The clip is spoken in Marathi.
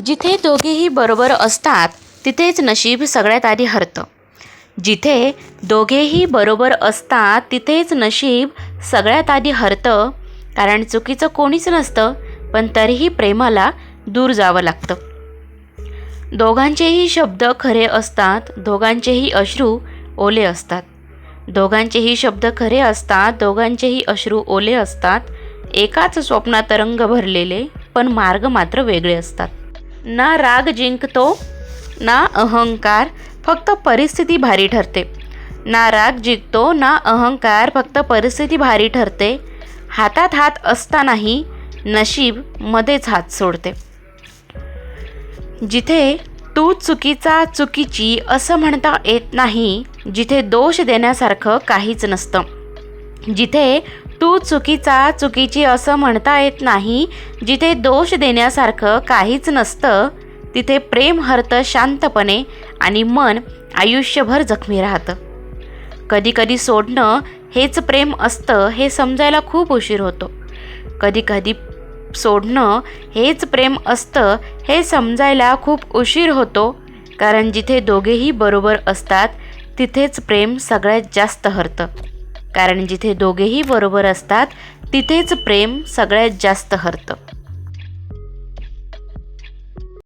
जिथे दोघेही बरोबर असतात तिथेच नशीब सगळ्यात आधी हरतं. जिथे दोघेही बरोबर असतात तिथेच नशीब सगळ्यात आधी हरतं. कारण चुकीचं कोणीच नसतं पण तरीही प्रेमाला दूर जावं लागतं. दोघांचेही शब्द खरे असतात दोघांचेही अश्रू ओले असतात. दोघांचेही शब्द खरे असतात दोघांचेही अश्रू ओले असतात. एकाच स्वप्नात रंग भरलेले पण मार्ग मात्र वेगळे असतात. ना राग जिंकतो ना अहंकार फक्त परिस्थिती भारी ठरते. ना राग जिंकतो ना अहंकार फक्त परिस्थिती भारी ठरते. हातात हात असतानाही नशीब मध्येच हात सोडते. जिथे तू चुकीचा चुकीची असं म्हणता येत नाही जिथे दोष देण्यासारखं काहीच नसतं. जिथे तू चुकीचा चुकीची असं म्हणता येत नाही जिथे दोष देण्यासारखं काहीच नसतं तिथे प्रेम हरतं शांतपणे आणि मन आयुष्यभर जखमी राहतं. कधीकधी सोडणं हेच प्रेम असतं हे समजायला खूप उशीर होतो. कधीकधी सोडणं हेच प्रेम असतं हे समजायला खूप उशीर होतो कारण जिथे दोघेही बरोबर असतात तिथेच प्रेम सगळ्यात जास्त हरतं. कारण जिथे दोघेही बरोबर असतात तिथेच प्रेम सगळ्यात जास्त हरतं.